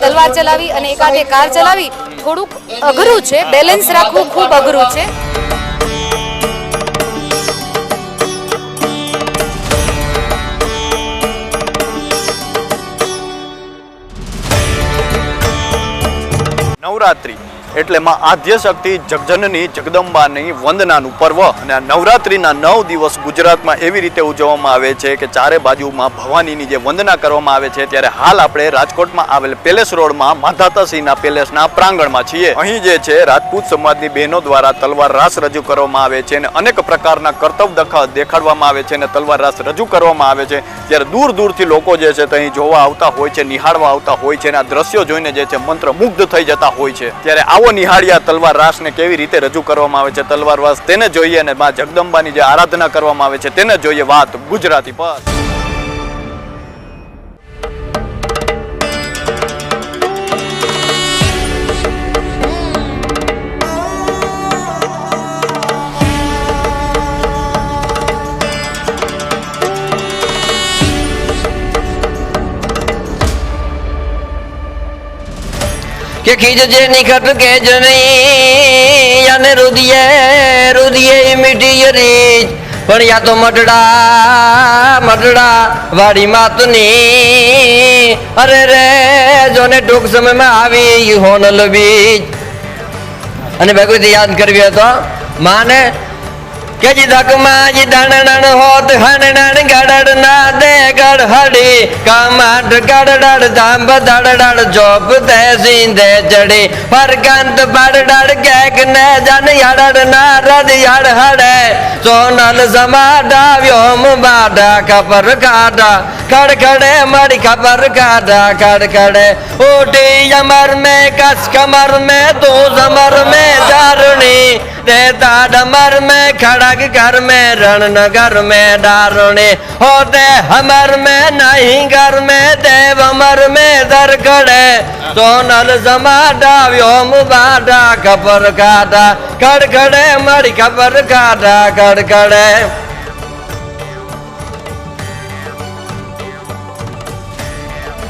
તલવાર ચલાવી અને એક કાર ચલાવી. થોડુંક અઘરું છે બેલેન્સ રાખવું ખૂબ અઘરું છે. નવરાત્રી. એટલે માં આદ્યશક્તિ જગજનની જગદંબાની વંદનાનું પર્વ. અને આ નવરાત્રિના નવ દિવસ ગુજરાતમાં એવી રીતે ઉજવવામાં આવે છે કે ચારે બાજુમાં ભવાનીની જે વંદના કરવામાં આવે છે, ત્યારે હાલ આપણે રાજકોટમાં આવેલ પેલેસ રોડમાં માધાતાસિંહના પેલેસના પ્રાંગણમાં છીએ. અહીં જે છે, રાજપૂત સમાજની બહેનો દ્વારા તલવાર રાસ રજૂ કરવામાં આવે છે અને અનેક પ્રકારના કર્તવ દખા દેખાડવામાં આવે છે અને તલવાર રાસ રજૂ કરવામાં આવે છે. ત્યારે દૂર દૂરથી લોકો જે છે અહીં જોવા આવતા હોય છે, નિહાળવા આવતા હોય છે અને આ દ્રશ્યો જોઈને જે છે, મંત્ર મુગ્ધ થઈ જતા હોય છે. ત્યારે આવો નિહાળ્યા તલવાર રાસને કેવી રીતે રજૂ કરવામાં આવે છે? તલવાર રાસ તેને જોઈએ અને મા જગદંબાની જે આરાધના કરવામાં આવે છે તેને જોઈએ વાત ગુજરાતી પર. કે ખીજજે નિખત કે જણી અને રુદિયે રુદિયે મીઠી રીચ પણ યા તો મટડા મટડા વાડી માતની. અરે રે, જોને ટૂંક સમયમાં આવી હોનલ બીજ. અને ભગવતી યાદ કરવી હતો માને ਗਜ ਦਕ ਮਾਜ ਡਣ ਡਣ ਹੋਤ ਹਣ ਡਣ ਗੜੜ ਨਾ ਦੇ ਗੜ ਹੜੀ। ਕਮਟ ਗੜ ਡੜ ਦੰਬ ਦੜ ਡੜ ਜੋਬ ਤੇ ਸਿੰਦੇ ਜੜੇ। ਪਰ ਗੰਦ ਬੜ ਡੜ ਗੈਕ ਨੈ ਜਨ ਯੜੜ ਨਾ ਰਦ ਯੜ ਹੜੈ। ਸੋਨਲ ਸਮਾਡਾ ਵਿਓਮ ਬਾਡਾ ਕਪਰ ਕਾਡਾ ਖੜ ਖੜੇ ਮੜੀ ਕਪਰ ਕਾਡਾ ਖੜ ਖੜੇ। ਓਟੀ ਅਮਰ ਮੈਂ ਕਸ ਕਮਰ ਮੈਂ, ਤੋ ਜ਼ਮਰ ਮੈਂ ਦਾਰਣੀ देता डमर में खड़ग घर में रण नगर में दारुणी होते हमर में नहीं घर में देव अमर में दर खड़े सोनल समाडा व्योम बाडा खबर काटा खड़खड़े मड़ी खबर काटा खड़खड़े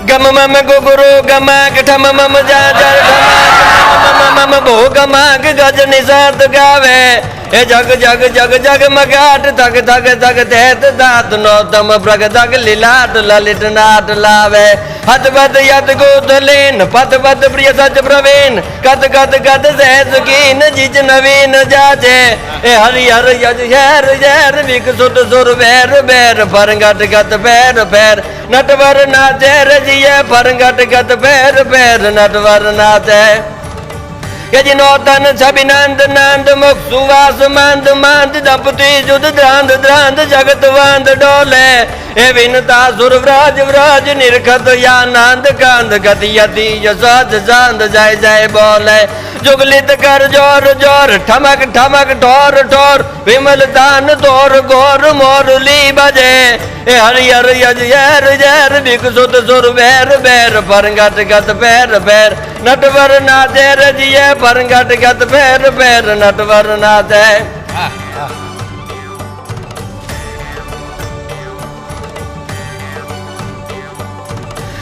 ગમ મમ ગુગુરુ ગમાગ ઠમ મમ જા જર ગમાગ મમ મમ ભો ગજ નિષાદ ગાવે એ જગ જગ જગ જગ મગાટ તગ તગ તગ તેત દાત નો તમ પ્રગ તગ લીલાટ લલિત નાટ લાવે હત બદ યત ગોધલીન પદ પદ પ્રિય સચ પ્રવીણ કદ કદ કદ સહેજ કીન જીજ નવીન જાજે એ હરિ હર યજ હેર હેર વિકસુત સુર બેર બેર ફરંગટ ગત પેર પેર નટવર નાચે રજીએ ફરંગટ ગત પેર પેર નટવર નાચે કે જીનો તન છબિનંદ નંદ મુખ સુવાસ મંદ મંદ દંપતી જુદ દ્રાંદ દ્રાંદ જગત વંદ ડોલે એ વિનતા સુર વ્રજ વ્રજ નિરખત યાનંદ કંદ ગતિ યતિ યસજ જાંદ જય જય બોલે જુગલિત કર જોર જોર ઠમક ઠમક ઠોર ઠોર વિમલ તાન તોર ગોર મોરલી બજે એ હરિયર યજ યર યર વિકસુત સુર બેર બેર પરંગટ ગત પેર પેર નટવર નાચે રજીએ પરંગટ ગત પેર પેર નટવર નાચે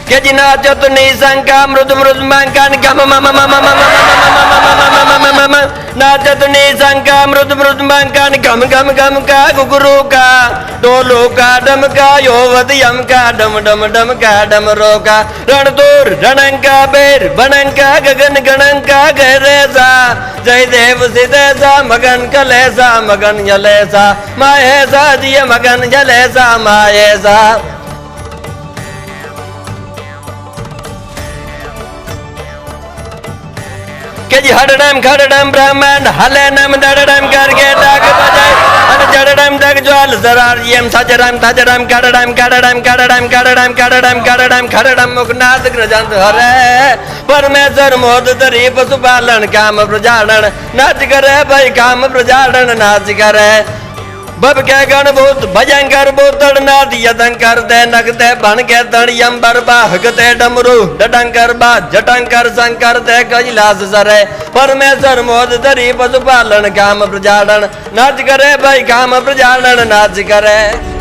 કે જી નાચો તો નિશંકા મૃદ મૃદ મંકાન ગમ મમ મમ મમ મમ નાચત નિશંકા મૃદ મૃદ મંકાન ગમ ગમ ગમ કા ગુગુરુ કા ડોલો કા ડમ કા યોવદ યમ કા ડમ ડમ ડમ કા ડમ રો કા રણદોર રણંકા બેર બણંકા ગગન ગણંકા ગરેસા જય દેવ સિદેસા મગન કલેસા મગન જલેસા માયેસા જીય મગન જલેસા માયેસા કે જી ખડ ખડડમ બ્રહ્માંડ હલે નમ દડડમ કરકે ડાક બજાય. અને જડડમ ડગ જ્વાલ સરાર યમ સજરમ, તજરમ કડડમ કડડમ કડડમ કડડમ કડડમ કડડમ ખડડમ મુખનાદ ગ્રજંત હરે. પરમેશ્વર મોદ ધરી પશુપાલન કામ પ્રજાણન નાચ કરે ભાઈ કામ પ્રજાણન નાચ કરે. બબ કે ગણભૂત ભયંકર ભૂતળ નાદ યદંકર દે નગ દે ભણ કે તણિયમ બરબા હગતે ડમરુ ડડંકર બા જટંકર શંકર દે કૈલાસ સરે પરમેશ્વર મોદ ધરી પશુપાલન કામ પ્રજાડન નાચ કરે ભાઈ કામ પ્રજાડન નાચ કરે વાળી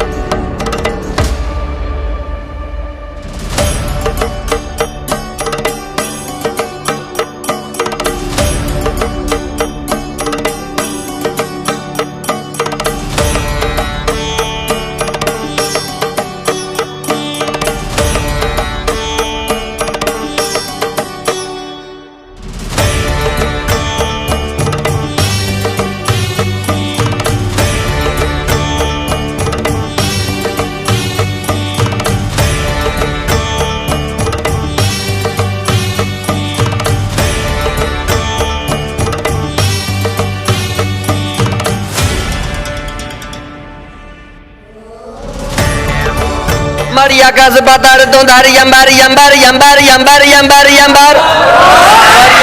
આકાશ પાતાળ તો ધારી અંબારી અંબારી અંબારી અંબારી અંબારી અંબાર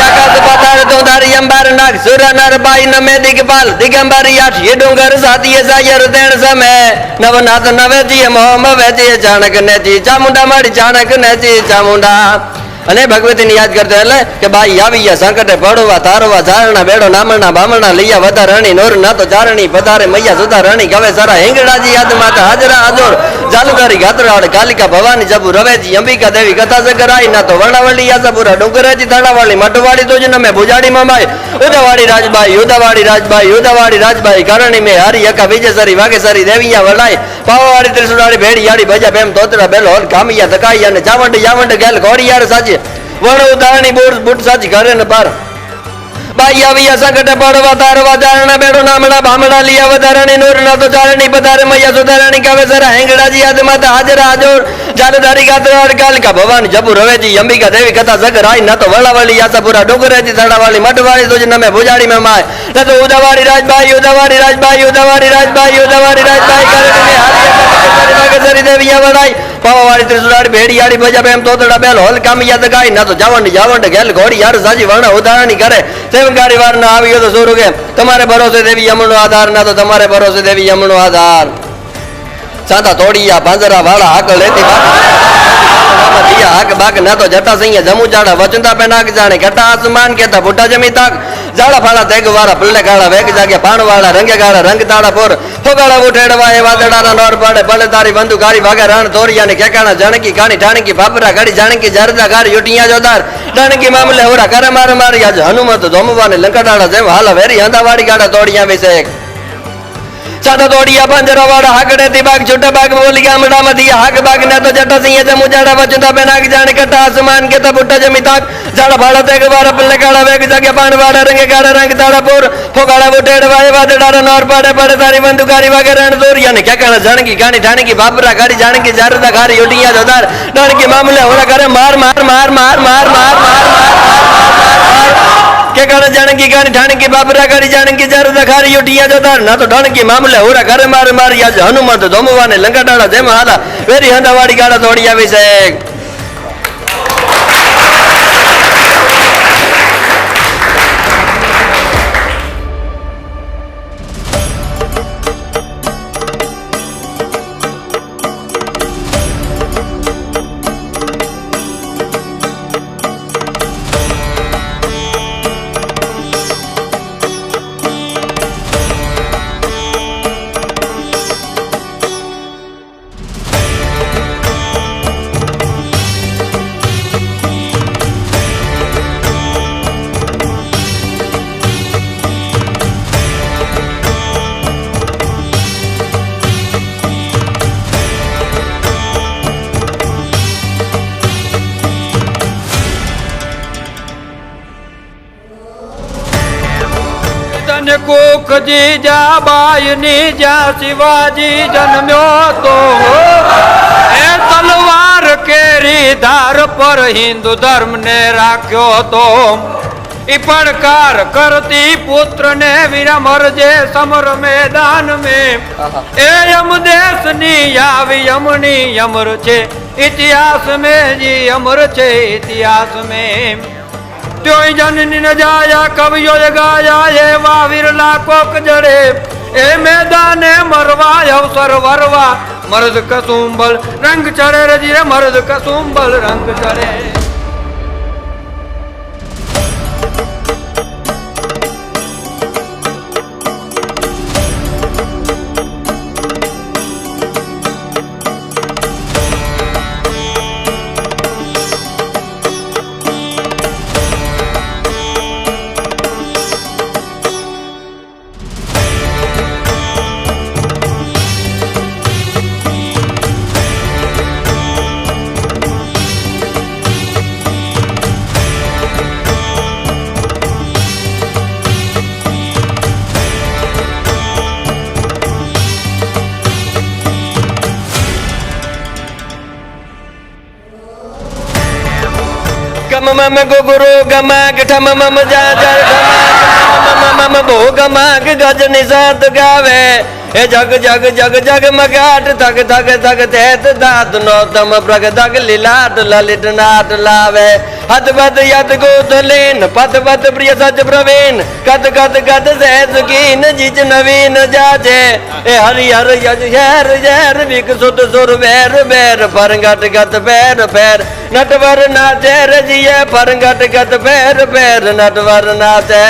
આકાશ પાતાળ તો ધારી અંબાર નાગ સુર નર બાઈ નમે દિગપાલ દિગંબરી આઠ એ ડુંગર સાતીએ સાયર તેણ સમે નવનાથ નવેજી મોહમ વેચી ચાણક નેચી ચામુંડા માડી ચાણક નેચી ચામુંડા અને ભગવતીને યાદ કરતો એટલે કે બાઈ આવી ગયા સંકટે પડવા તારવા ઝારણા, બેડો, નામણા, બામણા લઈયા વધા રણી, નોર, ના તો ચારણી પધારે, મૈયા, સુધા, રણી, ગવે, સારા હિંગડાજી યાદ માતા હાજરા, હાજર, જાલુકારી ગાતરાડ કાલિકા, ભવાની, જબુ, રવેજી, અંબિકા દેવી કથા સકરાઈ ના તો વર્ણાવળી યાસપુરા, ડુંગરાજી, તાળાવાળી મટવાળી તો જ નમે ભુજાડી મામાઈ ઉદાવાડી રાજબાઈ ઉદાવાડી રાજબાઈ ઉદાવાડી રાજબાઈ, કરણી મેં, હરી અકા વિજયસરી, વાઘેસરી, દેવિયા, વડાઈ પાવાવાડી ત્રિશુડાળી ભેડી યાડી ભજા બેમ તોતરા બેલો હોલ કામિયા તકાઈ ને ચાવંડ યાવંડ ગેલ ઘોડિયાર સાચી વણ ઉદાહરણી બોર બુટ સાચી ઘરે ને પાર બાઈ આવી સંકટ પડવા તારવા ચારણા બેડો નામડા ભામડા લિયા વધારાની નૂર ના તો ચારણી પધારે મૈયા સુધારાણી કવે સરા હેંગડાજી યાદ માતા હાજર હાજર. જાલધારી ગાત્રવાડ કાલિકા ભવાની જબુ રવેજી અંબિકા દેવી કથા સગર આઈ ના તો વળાવાળી યાસાપુરા ડુંગરેજી તળાવાળી તો જ નમે ભુજાડી મે માય. ના તો ઉદાવાડી રાજબાઈ રાજભાઈ રાજબાઈ રાજભાઈ રાજબાઈ રાજભાઈ રાજબાઈ. મે હારી વાગેસરી દેવી વડાઈ પાવાવાળી ત્રિશુલાડી ભેડિયાળી બજા બેમ તોતડા બેલ. હોલ કામિયા દગાઈ ના તો જાવંડ જાવંડ ગેલ ઘોડી યાર સાજી, વર્ણ ઉદાહરણી કરે ગાડી વાર ના આવ્યો તો સોરું કે તમારે ભરોસે દેવી યમનો આધાર, ના તો તમારે ભરોસે દેવી યમનો આધાર. સાદા તોડિયા, ભાંજરા, વાળા આગળ લેતી દિયા હાક બાક ના તો જતા સૈયા જમુ જાડા વચંતા પે નાક જાણે. ઘટા આસમાન કેતા ફૂટા જમી તાક. જાડા ફાળા તેગ વાળા પલ્લે ગાળા વેગ જાગે પાણ વાળા, રંગે ગાળા, રંગ તાળા પોર. ફોગાળા ઉઠેડવા એ વાદળાના નોર પડે. ભલે તારી બંધુ ગારી ભાગે રણ તોરિયા ને કેકાણા જાણકી કાણી ટાણકી ભાપરા ગાડી, જાણકી, જરદા ગાડી યુટિયા જોદાર. ટાણકી મામલે હોરા કરે માર મારી. આજ હનુમત ધોમવાને લંકટાડા જેમ હાલા વેરી અંધાવાડી ગાડા તોડિયા વિશે સાડા દોડિયા પાંજરા વાળા હાકડે થી બાગ છૂટા બાગ બોલી ગામડા માંથી હાક બાગ ના તો જટા સિંહ જમુ જાડા વચંતા બે નાગ જાણે કટા આસમાન કેતા બુટ્ટા જમી તાક જાડા ભાડા તેગ વાળા પલ્લે કાળા વેગ જાગે પાણ વાળા રંગે કાળા રંગ તાળા પોર ફોગાળા બુટેડ વાય વાદડારા નોર પાડે પાડે તારી બંધુ ગારી વાગે રણ દોરિયા ને ક્યાકાણા જાણકી ગાણી ઠાણકી બાબરા ગાડી જાણકી જારદા ગારી યોટિયા જોદાર ડાણકી મામલે હોરા કરે માર માર માર માર માર માર માર કે કાળ જાણકી ગાણી ઠાણકી બાબરા ગાડી જાણકી જારદા ખારી યોટિયા જોદાર ના તો ઠાણકી મામલે હોરા ઘરે માર મારી આજ હનુમંત ધોમવાને લંકાટાળા જેમ હાલા. વેરી હંદાવાડી ગાડા દોડી આવી છે. કોખજી જા બાયની જ્યાં શિવાજી જન્મ્યો તો એ તલવાર કેરી ધાર પર હિન્દુ ધર્મને રાખ્યો તો. ઈ પડકાર કરતી પુત્રને વિરમરજે સમર મેદાન મે. એ યમ દેશની આવી યમની અમર છે. ઇતિહાસ મે જી અમર છે ઇતિહાસ મેં. ત્યોય જનની ન જાયા કવિયો ગાયા એવા વિરલા કોક જડે. એ મેદાને મરવા, અવસર વરવા. મરદ કસુંબલ રંગ ચડે રજી રે મરદ કસુંબલ રંગ ચડે. ગમ ગુરુ ગમાગ ઠમ મમ જા જા મમ મમ ભોગ માગ ગજ નિષાદ ગાવે. એ જગ જગ જગ જગ મગાટ થગ થગ થગ તેત દાત નો તમ પ્રગ ધગ લીલાટ લલિત નાટ લાવે હત બત યત ગોતલીન પત પત પ્રિય સચ પ્રવીણ કત કત કત સહેજ કીન જીજ નવીન જાજે એ હરિ હર યજ હેર હેર વિકસુત સુર બેર બેર પરંગટ ગત પેર પેર નટવર નાચે રજીએ પરંગટ ગત પેર પેર નટવર નાચે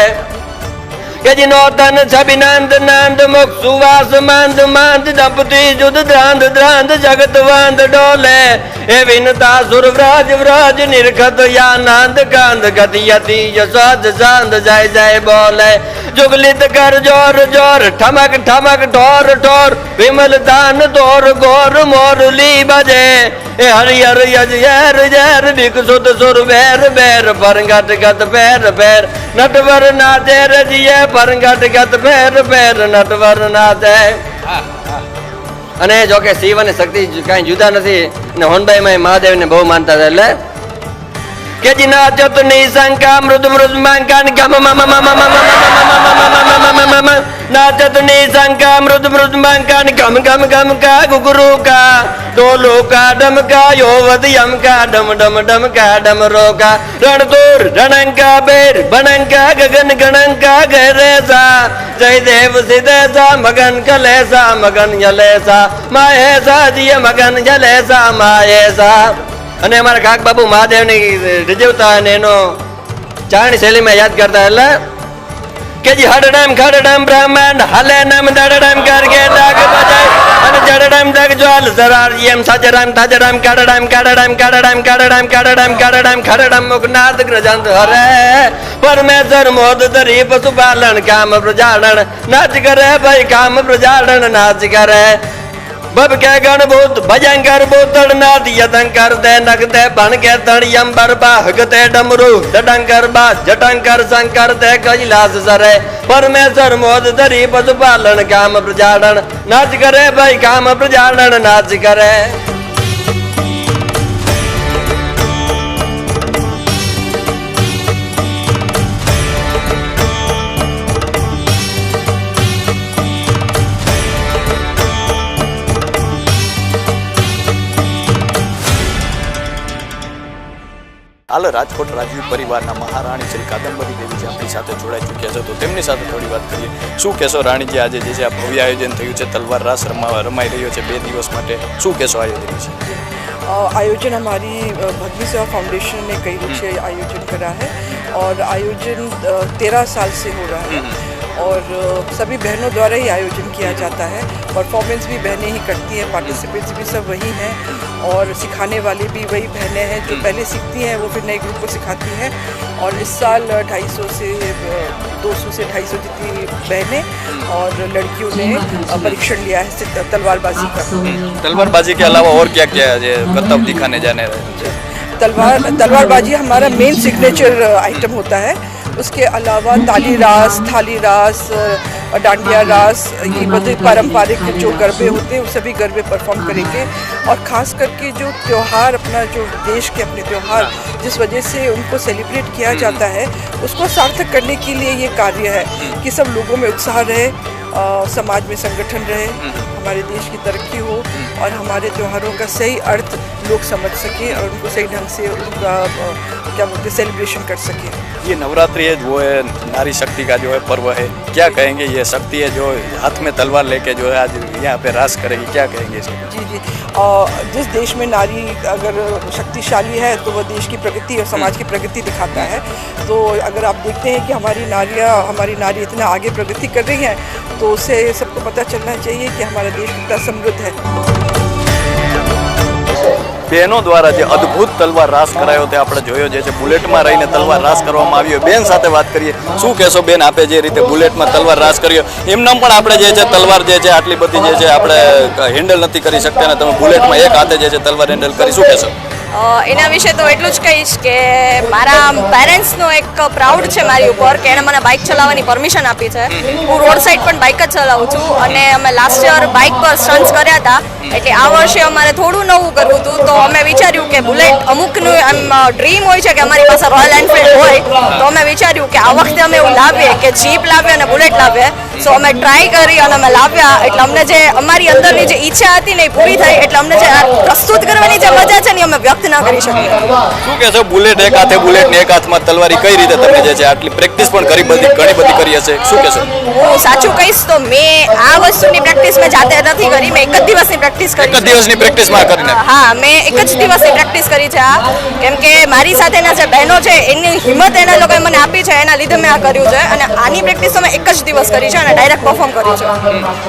યજનો તન છબિનંદ નંદ મુખ સુવાસ મંદ મંદ દંપતિ જુદ દ્રાંદ દ્રાંદ જગત વંદ ડોલે એ વિનતા સુર વ્રજ વ્રજ નિરખત યાનંદ કાંદ ગતિ યતિ યસદ સાંદ જય જય બોલે જુગલિત કર જોર જોર, ઠમક ઠમક ઠોર ઠોર વિમલ દાન તોર ગોર મોરલી બજે. એ હરિ હર યજ યર યર વિકસુત સુર બેર બેર, પરંગટ ગત પેર પેર નટવર નાચે રજીએ, પરંગટ ગત પેર પેર નટવર નાચે અને જો કે શિવ અને શક્તિ કાંઈ જુદા નથી. અને હોનબાઈ મહાદેવ ને બહુ માનતા હતા, એટલે કે જી નાચો તો નિશંકા મૃદ મૃદ માંકાન ગમ મમ મમ મમ મમ નાચત નિશંકા મૃદ મૃદ માંકાન ગમ ગમ ગમ કા ગુગુરુ કા ડોલો કા ડમ કા યોવદ યમ કા ડમ ડમ ડમ કા ડમ રો કા રણતુર રણંકા બેર બણંકા ગગન ગણંકા ગરેસા જય દેવ સિદેસા મગન કલેસા મગન યલેસા માયેસા જીય મગન જલેસા માયેસા અને અમારા કાક બાબુ મહાદેવની રજવતા અને એનો ચારણી શૈલીમાં યાદ કરતા એટલે કે જી હડડમ ખડડમ બ્રહ્માંડ હલે નામ નમ દડડમ કરગે ડાગ બજાય. અને જડડમ દગ જ્વાલ સરાર યમ ડામ તજરમ ડામ કડડમ ડામ કડડમ ડામ કડડમ, ખડડમ મુગનાદ ગ્રજંત હરે. પરમેશ્વર મોદ ધરી પશુપાલન, કામ પ્રજાલન નાચ કરે ભાઈ, કામ પ્રજાલન નાચ કરે. બબ કે ગણ ભૂત ભજંકર ભૂતળ નાથ યદંકર દે નગ દે બણ કે તણ યંબર બા હગતે ડમરુ ડડંકર બા જટંકર શંકર દે કૈલાસ સરે પરમેશ્વર મોદ ધરી પશુપાલન કામ પ્રજાલન નાચ કરે ભાઈ કામ પ્રજાલન નાચ હાલ રાજકોટ રાજવી પરિવારના મહારાણી શ્રી કાદંબરી દેવીજી આપણી સાથે જોડાઈ ચૂક્યા છે તો તેમની સાથે થોડી વાત કરીએ શું કહેશો રાણીજી આજે જે છે આ ભવ્ય આયોજન થયું છે તલવાર રાસ રમા રમાઈ રહ્યો છે બે દિવસ માટે શું કહેશો આયોજન વિશે अ, आयोजन हमारी अ, भक्ति सेवा फाउंडेशन ने कई रूप से आयोजन करा है और आयोजन तेरह साल से हो रहा है और सभी बहनों द्वारा ही आयोजन किया जाता है। परफॉर्मेंस भी बहनें ही करती हैं पार्टिसिपेंट्स भी सब वही हैं और सिखाने वाली भी वही बहनें हैं जो पहले सीखती हैं वो फिर नए ग्रुप को सिखाती हैं। और इस साल ढाई सौ से दो सौ से ढाई सौ जितनी बहनें और लड़कियों ने परीक्षण लिया है तलवारबाजी का। तलवारबाजी के अलावा और क्या क्या है करतब दिखाने जाने तलवार तलवारबाजी हमारा मेन सिग्नेचर आइटम होता है। उसके अलावा ताली रास थाली रास डांडिया रास ये बड़े पारंपरिक जो गरबे होते हैं वो सभी गरबे परफॉर्म करेंगे। और ख़ास करके जो त्यौहार अपना जो देश के अपने त्यौहार जिस वजह से उनको सेलिब्रेट किया जाता है उसको सार्थक करने के लिए ये कार्य है कि सब लोगों में उत्साह रहे अ, समाज में संगठन रहे हमारे देश की तरक्की हो और हमारे त्योहारों का सही अर्थ लोग समझ सकें और उनको सही ढंग से उनका क्या बोलते हैं सेलिब्रेशन कर सकें। ये नवरात्रि है वो है नारी शक्ति का जो है पर्व है। क्या कहेंगे ये शक्ति है जो हाथ में तलवार लेके जो है आज यहाँ पे रास करेगी क्या कहेंगे इसके? जी जी। और जिस देश में नारी अगर शक्तिशाली है तो वह देश की प्रगति और समाज की प्रगति दिखाता है। तो अगर आप देखते हैं कि हमारी नारियाँ हमारी नारी इतना आगे प्रगति कर रही हैं तो उससे सबको पता चलना चाहिए कि हमारा देश कितना समृद्ध है। બહેનો દ્વારા જે અદ્ભુત તલવાર રાસ કરાયો તે આપણે જોયો જે છે, બુલેટમાં રહીને તલવાર રાસ કરવામાં આવ્યો. બેન સાથે વાત કરીએ. શું કહેશો બેન આપે જે રીતે બુલેટમાં તલવાર રાસ કર્યો? એમનામ પણ આપણે જે છે, તલવાર જે છે, આટલી બધી જે છે, આપણે હેન્ડલ નથી કરી શકતા અને તમે બુલેટમાં એક હાથે જે છે, તલવાર હેન્ડલ કરી. શું કહેશો? એના વિશે તો એટલું જ કહીશ કે મારા પેરેન્ટ્સનો એક પ્રાઉડ છે મારી ઉપર કે એણે મને બાઇક ચલાવવાની પરમિશન આપી છે. હું રોડ સાઈડ પણ બાઇક જ ચલાવું છું અને અમે લાસ્ટ યર બાઇક પર સ્ટન્ટ્સ કર્યા હતા. એટલે આ વર્ષે અમારે થોડું નવું કરવું હતું. તો અમે વિચાર્યું કે બુલેટ અમુકનું એમ ડ્રીમ હોય છે કે અમારી પાસે રોયલ એન્ફિલ્ડ હોય, તો અમે વિચાર્યું કે આ વખતે અમે એવું લાવીએ કે જીપ લાવીએ અને બુલેટ લાવીએ. સો અમે ટ્રાય કરી અને અમે લાવ્યા. એટલે અમને જે અમારી અંદરની જે ઈચ્છા હતી ને એ પૂરી થઈ. એટલે અમને જે પ્રસ્તુત કરવાની જે મજા છે ને અમે વ્યક્ત ના કરી શકીએ. શું કહેશો બુલેટ એક હાથે બુલેટ ને એક હાથમાં તલવારી કઈ રીતે તમે જે છે આટલી પ્રેક્ટિસ પણ કરી બધી ઘણી બધી કરી હશે? શું કહેશો હું સાચું કહીશ તો મેં આ વસ્તુની પ્રેક્ટિસ મેં જાતે નથી કરી. મેં એક જ દિવસની પ્રેક્ટિસ કરી એક જ દિવસની પ્રેક્ટિસમાં કરીને હા મેં એક જ દિવસની પ્રેક્ટિસ કરી છે આ. કેમ કે મારી સાથેના જે બહેનો છે એની હિંમત એના લોકોએ મને આપી છે. એના લીધે મેં આ કર્યું છે. અને આની પ્રેક્ટિસ તો મેં એક જ દિવસ કરી છે. અને ડાયરેક્ટ પરફોર્મ કર્યું છે.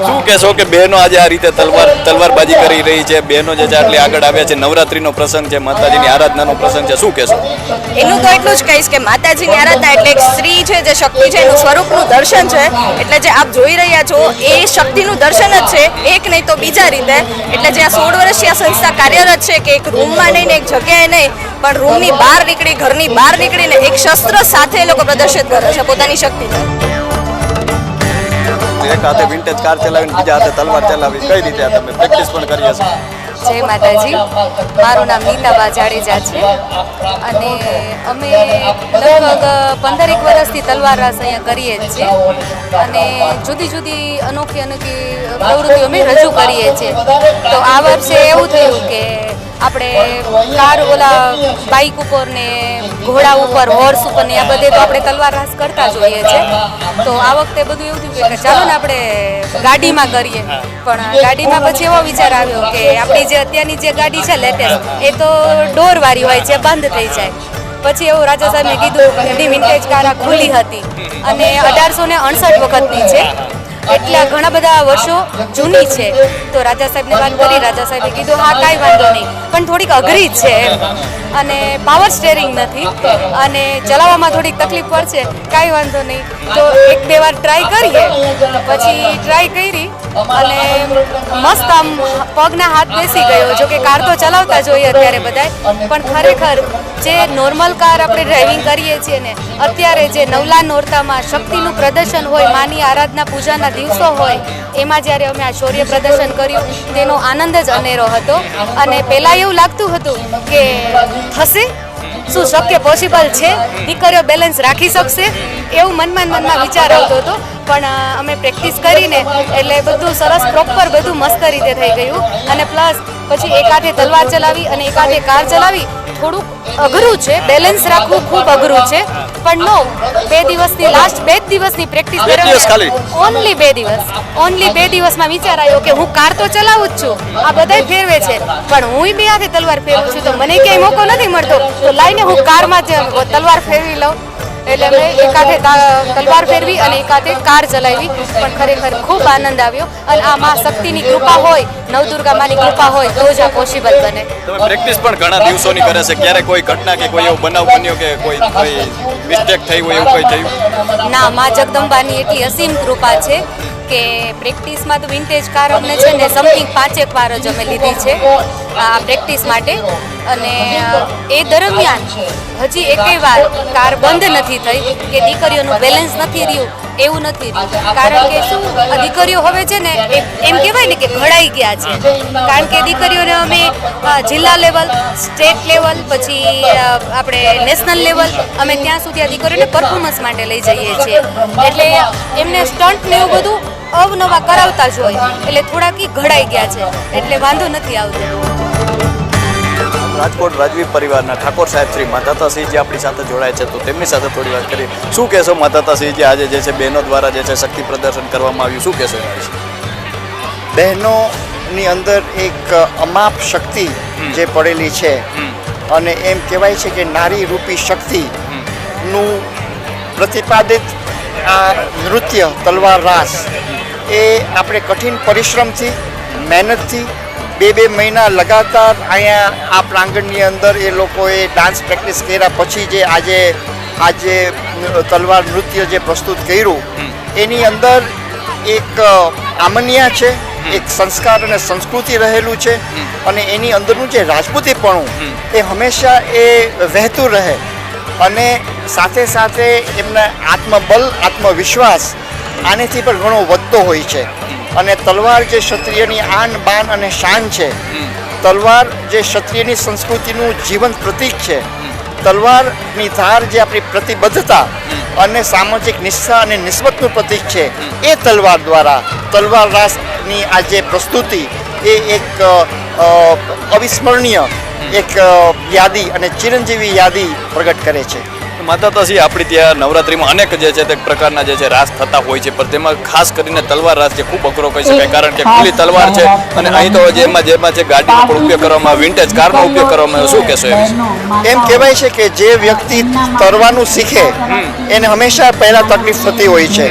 શું કહેશો કે બહેનો આજે આ રીતે તલવાર તલવારબાજી કરી રહી છે? બહેનો જે આટલી આગળ આવ્યા છે. નવરાત્રીનો પ્રસંગ છે માતાજીની આરાધનાનો પ્રસંગ છે. શું કહેશો? એનું તો એટલું જ કહીશ કે માતાજીની આરાધના એટલે એક સ્ત્રી છે જે શક્તિ છે એનું સ્વરૂપનું દર્શન છે. એટલે જે આપ જોઈ રહ્યા છો એ શક્તિનું દર્શન જ છે. એક નહીં તો બીજા રીતે. એટલે જે આ સોળ વર્ષથી આ સંસ્થા કાર્યરત છે કે એક રૂમમાં નહીં ને એક જગ્યાએ નહીં પણ રૂમની બહાર નીકળી ઘરની બહાર નીકળીને એક શસ્ત્ર સાથે એ લોકો પ્રદર્શિત કરે છે પોતાની શક્તિ એક હાથે વિન્ટેજ કાર ચલાવીને બીજા હાથે તલવાર ચલાવી કઈ રીતે તમે પ્રેક્ટિસ પણ કરી હશે? જય માતાજી. મારું નામ નીતાબા જાડેજા છે. અને અમે લગભગ પંદરેક વર્ષથી તલવાર રાસ અહીંયા કરીએ જ છીએ. અને જુદી જુદી અનોખી અનોખી પ્રવૃત્તિઓ અમે રજૂ કરીએ છીએ. તો આ વર્ષે એવું થયું કે આપણે કાર, ઓલા બાઇક ઉપર ને ઘોડા ઉપર હોર્સ ઉપર ને આ બધે તો આપણે તલવાર રાસ કરતા જ હોઈએ છીએ તો આ વખતે બધું એવું થયું કે ચાલો ને આપણે ગાડીમાં કરીએ. પણ ગાડીમાં પછી એવો વિચાર આવ્યો કે આપણી જે અત્યારની જે ગાડી છે લેટેસ્ટ, એ તો ડોરવાળી હોય છે, બંધ થઈ જાય. પછી એવું રાજા સાહેબને કીધું એની વિન્ટેજ કાર આ ખુલ્લી હતી. અને અઢારસો ને અડસઠ વખતની છે. એટલે ઘણા બધા વર્ષો જૂની છે. તો રાજા સાહેબને વાત કરી, રાજા સાહેબે કીધું, હા, કાંઈ વાંધો નહીં. પણ થોડીક અઘરી જ છે. અને પાવર સ્ટેરિંગ નથી. અને ચલાવવામાં થોડીક તકલીફ પડશે. કાંઈ વાંધો નહીં. તો એક બે વાર ટ્રાય કરીએ. પછી ટ્રાય કરી અને મસ્ત આમ પગના હાથ બેસી ગયો, જો કે કાર તો ચલાવતા જોઈએ અત્યારે બધાય, પણ ખરેખર જે નોર્મલ કાર આપણે ડ્રાઇવિંગ કરીએ છીએ ને, અત્યારે જે નવલા નોરતામાં શક્તિનું પ્રદર્શન હોય, માની આરાધના પૂજાના દિવસો હોય, એમાં જ્યારે અમે આ શૌર્ય પ્રદર્શન કર્યું, તેનો આનંદ જ અનેરો હતો. અને પહેલાં એવું લાગતું હતું કે થશે શું શક્ય પોસિબલ છે? દીકરીઓ બેલેન્સ રાખી શકશે? એવું મનમાં મનમાં વિચાર આવતો હતો. પણ અમે પ્રેક્ટિસ કરીને એટલે બધું સરસ પ્રોપર બધું મસ્ત રીતે થઈ ગયું. અને પ્લસ પછી એક હાથે તલવાર ચલાવી અને એક હાથે કાર ચલાવી. થોડુંક અઘરું છે. બેલેન્સ રાખવું ખૂબ અઘરું છે. પણ નો બે દિવસની લાસ્ટ બે જ દિવસની પ્રેક્ટિસ દિવસ ઓનલી બે દિવસ. ઓનલી બે દિવસમાં વિચાર આવ્યો કે હું કાર તો ચલાવું જ છું. આ બધાય ફેરવે છે. પણ હું બે હાથે તલવાર ફેરવું છું તો મને ક્યાંય મોકો નથી મળતો. તો લાઈને હું કારમાં જ તલવાર ફેરવી લઉં. એટલે મેં એક હાથે તલવાર ફેરવી અને એક હાથે કાર ચલાવી. પણ ખરેખર ખૂબ આનંદ આવ્યો. અને આ મા શક્તિની કૃપા હોય નવદુર્ગા માની કૃપા હોય તો જ આ પોસિબલ બને. પ્રેક્ટિસ પણ ઘણા દિવસોની કરે છે. ક્યારે કોઈ ઘટના કે કોઈ એવો બનાવ બન્યો કે કોઈ કોઈ મિસ્ટેક થઈ હોય એવું કોઈ થયું? ના મા જગદંબાની એટલી અસીમ કૃપા છે કે પ્રેક્ટિસમાં તો વિન્ટેજ કાર અમને છે ને સમથિંગ પાંચેક વાર જ અમે લીધી છે. આ પ્રેક્ટિસ માટે. અને એ દરમિયાન હજી એકેય વાર કાર બંધ નથી થઈ, કે દીકરીઓનું બેલેન્સ નથી રહ્યું, એવું નથી કારણ કે શું દીકરીઓ હવે છે ને એમ કહેવાય ને કે ઘડાઈ ગયા છે. કારણ કે દીકરીઓને અમે જિલ્લા લેવલ, સ્ટેટ લેવલ, પછી આપણે નેશનલ લેવલ, અમે ત્યાં સુધી આ દીકરીઓને પરફોર્મન્સ માટે લઈ જઈએ છીએ. એટલે એમને સ્ટન્ટ ને એવું બધું અવનવા કરાવતા જ હોય. એટલે થોડાક ઘડાઈ ગયા છે. એટલે વાંધો નથી આવતો. રાજકોટ રાજવી પરિવારના ઠાકોર સાહેબ શ્રી માધાતાસિંહજી આપણી સાથે જોડાય છે. તો તેમની સાથે થોડી વાત કરીએ. શું કહેશો માધાતાસિંહજી આજે જે છે બહેનો દ્વારા જે છે શક્તિ પ્રદર્શન કરવામાં આવ્યું શું કહેશો બહેનોની અંદર એક અમાપ શક્તિ જે પડેલી છે અને એમ કહેવાય છે કે નારી રૂપી શક્તિનું પ્રતિપાદિત આ નૃત્ય તલવાર રાસ એ આપણે કઠિન પરિશ્રમથી મહેનતથી બે બે મહિના લગાતાર અહીંયા આ પ્રાંગણની અંદર એ લોકોએ ડાન્સ પ્રેક્ટિસ કર્યા પછી જે આજે આજે તલવાર નૃત્ય જે પ્રસ્તુત કર્યું એની અંદર એક આમન્યા છે એક સંસ્કાર અને સંસ્કૃતિ રહેલું છે અને એની અંદરનું જે રાજપૂતીપણું એ હંમેશા એ વહેતું રહે અને સાથે સાથે એમના આત્મબલ આત્મવિશ્વાસ આનેથી પણ ઘણો વધતો હોય છે. અને તલવાર જે ક્ષત્રિયની આન બાન અને શાન છે તલવાર જે ક્ષત્રિયની સંસ્કૃતિનું જીવંત પ્રતીક છે તલવારની ધાર જે આપણી પ્રતિબદ્ધતા અને સામાજિક નિષ્ઠા અને નિસ્બતનું પ્રતીક છે એ તલવાર દ્વારા તલવાર રાસની આ જે પ્રસ્તુતિ એ એક અવિસ્મરણીય એક યાદી અને ચિરંજીવી યાદી પ્રગટ કરે છે. માતા તસી આપણી ત્યાં નવરાત્રીમાં અનેક જે છે તે પ્રકારના જે છે રાસ થતા હોય છે પણ તેમાં ખાસ કરીને તલવાર રાસ જે ખૂબ અઘરો કહી શકાય કારણ કે ખુલ્લી તલવાર છે અને અહીં તો જેમાં જેમાં છે ગાડીનો પણ ઉપયોગ કરવામાં આવે વિન્ટેજ કારનો ઉપયોગ કરવામાં આવ્યો શું કહેશો એમ કહેવાય છે કે જે વ્યક્તિ તરવાનું શીખે એને હંમેશા પહેલાં તકલીફ થતી હોય છે.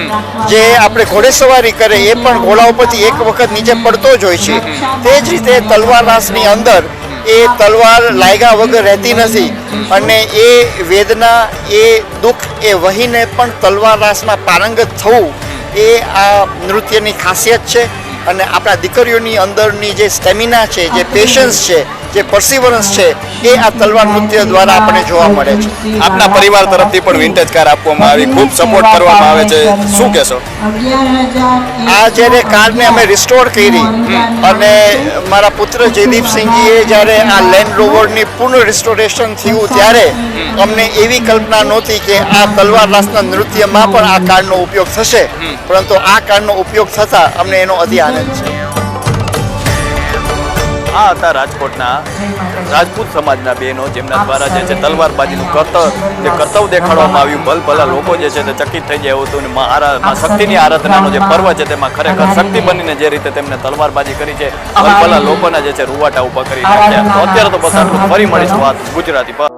જે આપણે ઘોડેસવારી કરે એ પણ ઘોડા ઉપરથી એક વખત નીચે પડતો જ હોય છે. તે જ રીતે તલવાર રાસની અંદર એ તલવાર લાયગા વગર રહેતી નથી. અને એ વેદના એ દુઃખ એ વહીને પણ તલવાર રાસમાં પારંગત થવું એ આ નૃત્યની ખાસિયત છે. અને આપણા દીકરીઓની અંદરની જે સ્ટેમિના છે જે પેશન્સ છે જે પરસિવરન્સ છે એ આ તલવાર નૃત્ય દ્વારા આપણને જોવા મળે છે. આપના પરિવાર તરફથી પણ વિન્ટેજ કાર આપવામાં આવી ખૂબ સપોર્ટ કરવામાં આવે છે. શું કહેશો? આ જ્યારે કારને અમે રિસ્ટોર કરી અને મારા પુત્ર જયદીપસિંહજીએ જ્યારે આ લેન્ડ રોવરની પૂર્ણ રિસ્ટોરેશન થયું ત્યારે અમને એવી કલ્પના નહોતી કે આ તલવાર રાસના નૃત્યમાં પણ આ કારનો ઉપયોગ થશે. પરંતુ આ કારનો ઉપયોગ થતાં અમને એનો અતિ આનંદ છે. આ હતા રાજકોટના રાજપૂત સમાજના બહેનો જેમના દ્વારા જે છે તલવારબાજીનું કર્તવ જે કર્તવ દેખાડવામાં આવ્યું ભલભલા લોકો જે છે તે ચકિત થઈ જાય હતું અને માં શક્તિની આરાધનાનો જે પર્વ છે તેમાં ખરેખર શક્તિ બનીને જે રીતે તેમને તલવારબાજી કરી છે ભલભલા લોકોના જે છે રૂવાટા ઊભા કરી નાખ્યા અત્યારે તો બસ આટલું ફરી મળીશું વાત ગુજરાતી પર.